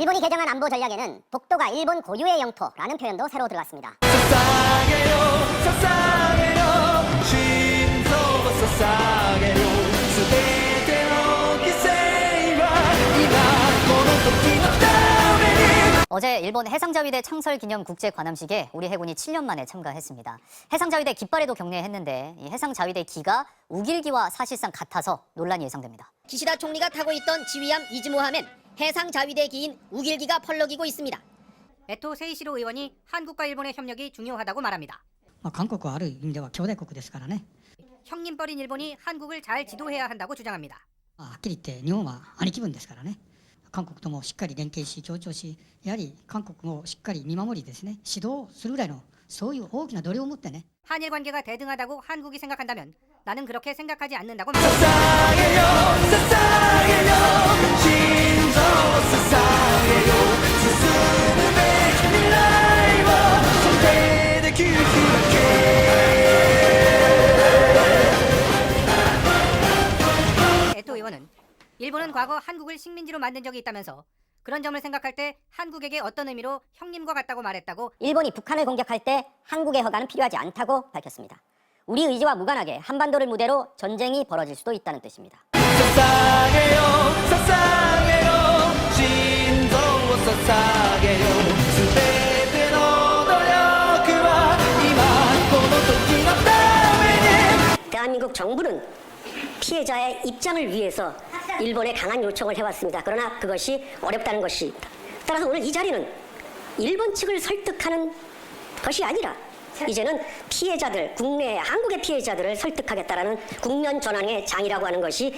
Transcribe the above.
일본이 개정한 안보 전략에는 독도가 일본 고유의 영토라는 표현도 새로 들어갔습니다. 속상해요, 속상해요, 심소고 속상해요, 어제 일본 해상자위대 창설 기념 국제 관함식에 우리 해군이 7년 만에 참가했습니다. 해상자위대 깃발에도 경례했는데 이 해상자위대 기가 우길기와 사실상 같아서 논란이 예상됩니다. 기시다 총리가 타고 있던 지휘함 이즈모함엔 해상 자위대 기인 우길기가 펄럭이고 있습니다. 에토 세이시로 의원이 한국과 일본의 협력이 중요하다고 말합니다. まあ、韓国はある意味では兄弟国ですからね、 형님뻘인 일본이 한국을 잘 지도해야 한다고 주장합니다. まあ、はっきり言って日本は兄貴分ですからね韓国ともしっかり連携し協調しやはり韓国もしっかり見守りですね指導するぐらいのそういう大きな度量を持ってね 한일 관계가 대등하다고 한국이 생각한다면 나는 그렇게 생각하지 않는다고 捧 말합니다. げよ捧げよ心臓 베토 의원은 일본은 과거 한국을 식민지로 만든 적이 있다면서 그런 점을 생각할 때 한국에게 어떤 의미로 형님과 같다고 말했다고 일본이 북한을 공격할 때 한국의 허가는 필요하지 않다고 밝혔습니다. 우리 의지와 무관하게 한반도를 무대로 전쟁이 벌어질 수도 있다는 뜻입니다. 속상해요, 속상해요, 진정으로 속상해요. 대한민국 정부는 피해자의 입장을 위해서 일본에 강한 요청을 해왔습니다. 그러나 그것이 어렵다는 것입니다. 따라서 오늘 이 자리는 일본 측을 설득하는 것이 아니라 이제는 피해자들, 국내 한국의 피해자들을 설득하겠다라는 국면 전환의 장이라고 하는 것이